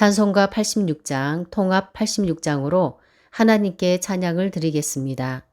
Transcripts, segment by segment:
찬송가 86장, 통합 86장으로 하나님께 찬양을 드리겠습니다.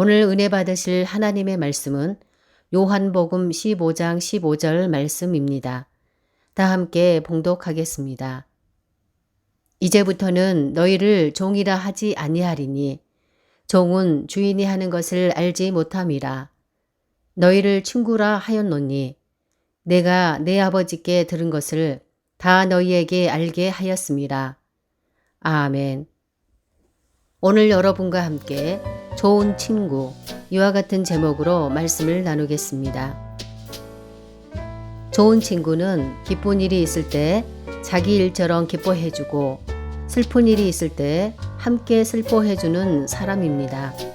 오늘 은혜 받으실 하나님의 말씀은 요한복음 15장 15절 말씀입니다. 다 함께 봉독하겠습니다. 이제부터는 너희를 종이라 하지 아니하리니 종은 주인이 하는 것을 알지 못함이라. 너희를 친구라 하였노니 내가 내 아버지께 들은 것을 다 너희에게 알게 하였습니다. 아멘. 오늘 여러분과 함께 좋은 친구 이와 같은 제목으로 말씀을 나누겠습니다. 좋은 친구는 기쁜 일이 있을 때 자기 일처럼 기뻐해주고 슬픈 일이 있을 때 함께 슬퍼해주는 사람입니다.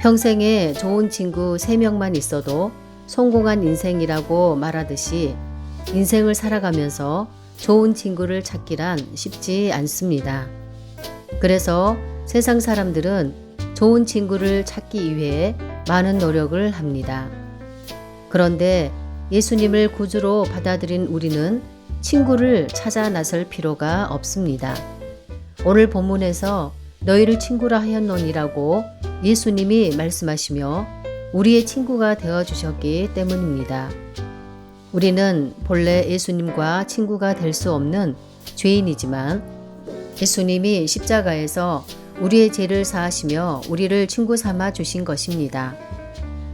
평생에 좋은 친구 3명만 있어도 성공한 인생이라고 말하듯이 인생을 살아가면서 좋은 친구를 찾기란 쉽지 않습니다. 그래서 세상 사람들은 좋은 친구를 찾기 위해 많은 노력을 합니다. 그런데 예수님을 구주로 받아들인 우리는 친구를 찾아 나설 필요가 없습니다. 오늘 본문에서 너희를 친구라 하였노니라고 예수님이 말씀하시며 우리의 친구가 되어 주셨기 때문입니다. 우리는 본래 예수님과 친구가 될 수 없는 죄인이지만 예수님이 십자가에서 우리의 죄를 사하시며 우리를 친구 삼아 주신 것입니다.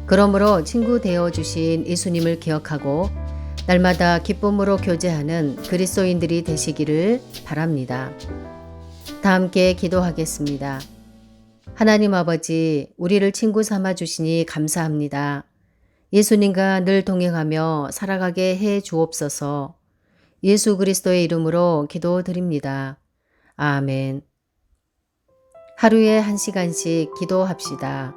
그러므로 친구 되어 주신 예수님을 기억하고 날마다 기쁨으로 교제하는 그리스도인들이 되시기를 바랍니다. 다 함께 기도하겠습니다. 하나님 아버지, 우리를 친구 삼아 주시니 감사합니다. 예수님과 늘 동행하며 살아가게 해 주옵소서. 예수 그리스도의 이름으로 기도드립니다. 아멘. 하루에 한 시간씩 기도합시다.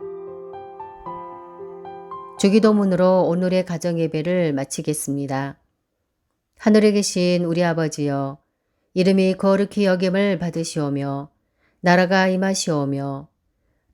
주기도문으로 오늘의 가정 예배를 마치겠습니다. 하늘에 계신 우리 아버지여, 이름이 거룩히 여김을 받으시오며, 나라가 임하시오며,